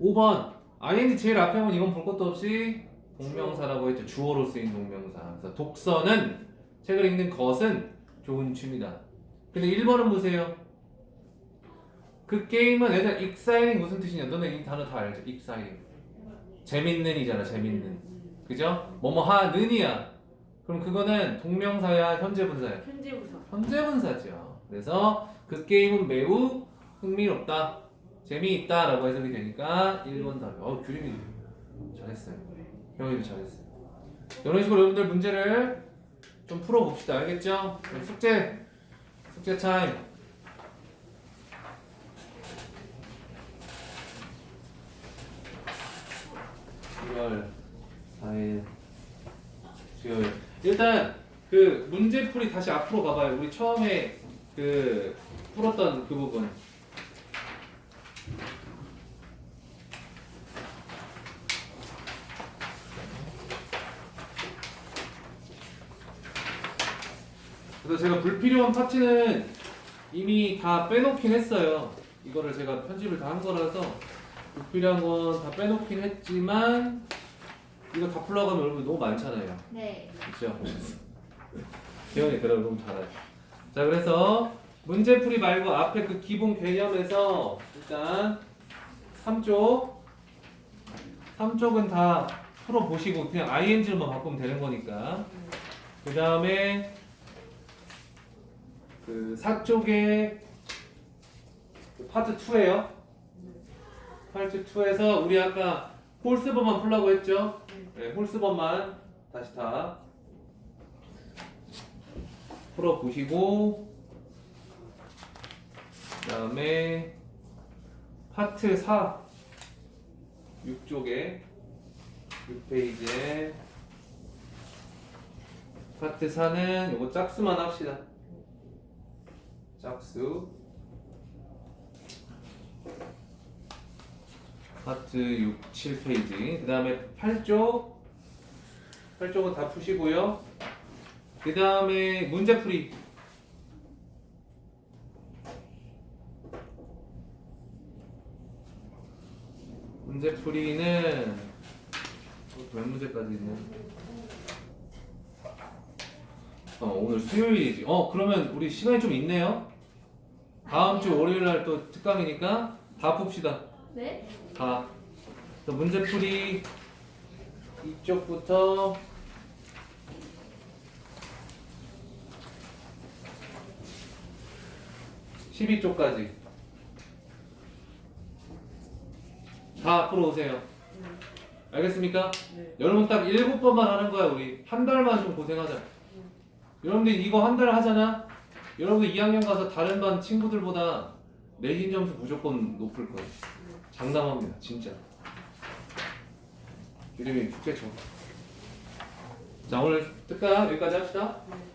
5번 ing 제일 앞에 보면 이건 볼 것도 없이 동명사라고 했죠. 주어로 쓰인 동명사. 그래서 독서는 책을 읽는 것은 좋은 취미다. 근데 1번은 보세요. 그 게임은 애들 익사이링 무슨 뜻이냐? 너네 이 단어 다 알죠? 익사이링. 재밌는이잖아. 재밌는. 그죠? 뭐뭐 하는이야. 그럼 그거는 동명사야, 현재 분사야. 현재 부사. 현재 분사죠. 그래서 그 게임은 매우 흥미롭다. 재미있다 라고 해석이 되니까 1번 답이. 어, 규림이 잘했어요. 형이도 잘했어요. 이런 식으로 여러분들 문제를 좀 풀어봅시다. 알겠죠? 숙제, 숙제 타임. 일월 4일 수요일. 일단 그 문제풀이 다시 앞으로 가봐요. 우리 처음에 그 풀었던 그 부분. 그래서 제가 불필요한 파트는 이미 다 빼놓긴 했어요. 이거를 제가 편집을 다 한 거라서 불필요한 건 다 빼놓긴 했지만 이거 다 풀러가면 여러분 너무 많잖아요. 네. 그렇죠? 기현이 그럼 너무 잘해. 자 그래서 문제풀이 말고 앞에 그 기본 개념에서 일단 3쪽 3쪽은 다 풀어보시고 그냥 ing만 바꾸면 되는 거니까 그 다음에 그 4쪽에 그 파트 2에요 파트 2에서 우리 아까 홀스버만 풀라고 했죠? 네, 홀스버만 다시 다 풀어보시고 그 다음에 파트 4 6쪽에 6페이지에 파트 4는 요거 짝수만 합시다 짝수. 파트 6, 7페이지. 그 다음에 8쪽. 8쪽은 다 푸시고요. 그 다음에 문제풀이. 문제풀이는 몇 문제까지 있냐 어 오늘 수요일이지. 어 그러면 우리 시간이 좀 있네요 다음 주 월요일 날 또 특강이니까 다 풉시다 네? 다. 또 문제풀이 이쪽부터 십이 쪽까지 다 풀어오세요. 알겠습니까? 네. 여러분 딱 일곱 번만 하는 거야 우리 한 달만 좀 고생하자. 여러분들 이거 한 달 하잖아. 여러분들 2학년 가서 다른 반 친구들보다 내신 점수 무조건 높을 거예요. 장담합니다, 진짜. 이름이 쳐. 자 오늘 특강 여기까지 합시다. 네.